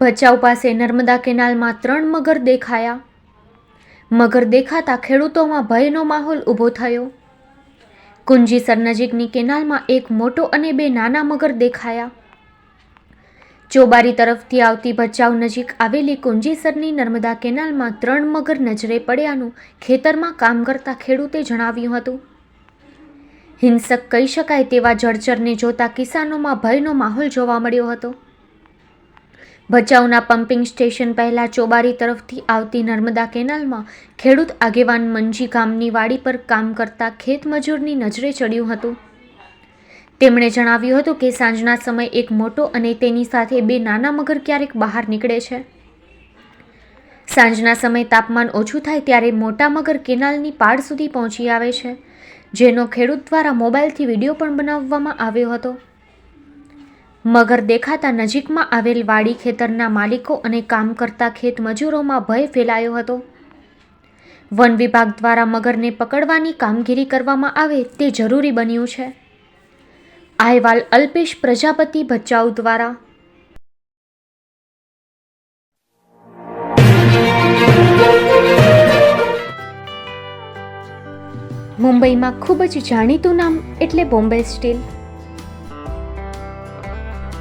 ભચાઉ પાસે નર્મદા કેનાલમાં ત્રણ મગર દેખાયા. મગર દેખાતા ખેડૂતોમાં ભયનો માહોલ ઊભો થયો. કુંજીસર નજીકની કેનાલમાં એક મોટો અને બે નાના મગર દેખાયા. ચોબારી તરફથી આવતી ભચાઉ નજીક આવેલી કુંજીસરની નર્મદા કેનાલમાં ત્રણ મગર નજરે પડ્યાનું ખેતરમાં કામ કરતા ખેડૂતે જણાવ્યું હતું. હિંસક કહી શકાય તેવા જળચરને જોતા કિસાનોમાં ભયનો માહોલ જોવા મળ્યો હતો. ભચાઉના પમ્પિંગ સ્ટેશન પહેલાં ચોબારી તરફથી આવતી નર્મદા કેનાલમાં ખેડૂત આગેવાન મંજી ગામની વાડી પર કામ કરતા ખેતમજૂરની નજરે ચડ્યું હતું. તેમણે જણાવ્યું હતું કે સાંજના સમયે એક મોટો અને તેની સાથે બે નાના મગર ક્યારેક બહાર નીકળે છે. સાંજના સમય તાપમાન ઓછું થાય ત્યારે મોટા મગર કેનાલની પાળ સુધી પહોંચી આવે છે, જેનો ખેડૂત દ્વારા મોબાઈલથી વીડિયો પણ બનાવવામાં આવ્યો હતો. મગર દેખાતા નજીકમાં આવેલ વાડી ખેતરના માલિકો અને કામ કરતા ખેત મજૂરોમાં ભય ફેલાયો હતો. વન વિભાગ દ્વારા મગરને પકડવાની કામગીરી કરવામાં આવે તે જરૂરી બન્યું છે. અહેવાલ અલ્પેશ પ્રજાપતિ ભચાઉ દ્વારા. મુંબઈમાં ખૂબ જ જાણીતું નામ એટલે બોમ્બે સ્ટીલ.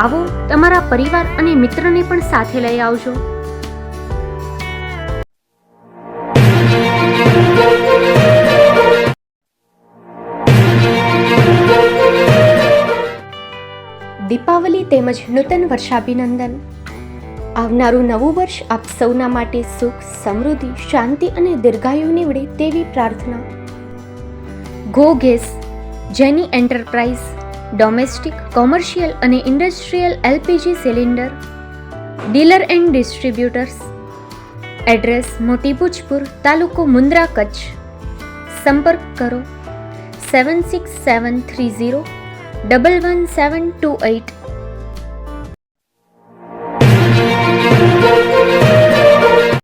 આવો તમારા પરિવાર અને મિત્રને પણ સાથે લઈ આવજો. દીપાવલી તેમજ નૂતન વર્ષાભિનંદન. આવનારું નવું વર્ષ આપ સૌના માટે સુખ, સમૃદ્ધિ, શાંતિ અને દીર્ઘાયુ નીવડે તેવી પ્રાર્થના. ગો ગેસ જેની એન્ટરપ્રાઇઝ ડોમેસ્ટિક કોમર્શિયલ અને industrial LPG cylinder dealer and distributors address મોટી તાલુકો મુન્દ્રા કચ્છ સંપર્ક કરો seven six seven three zero double one seven two eight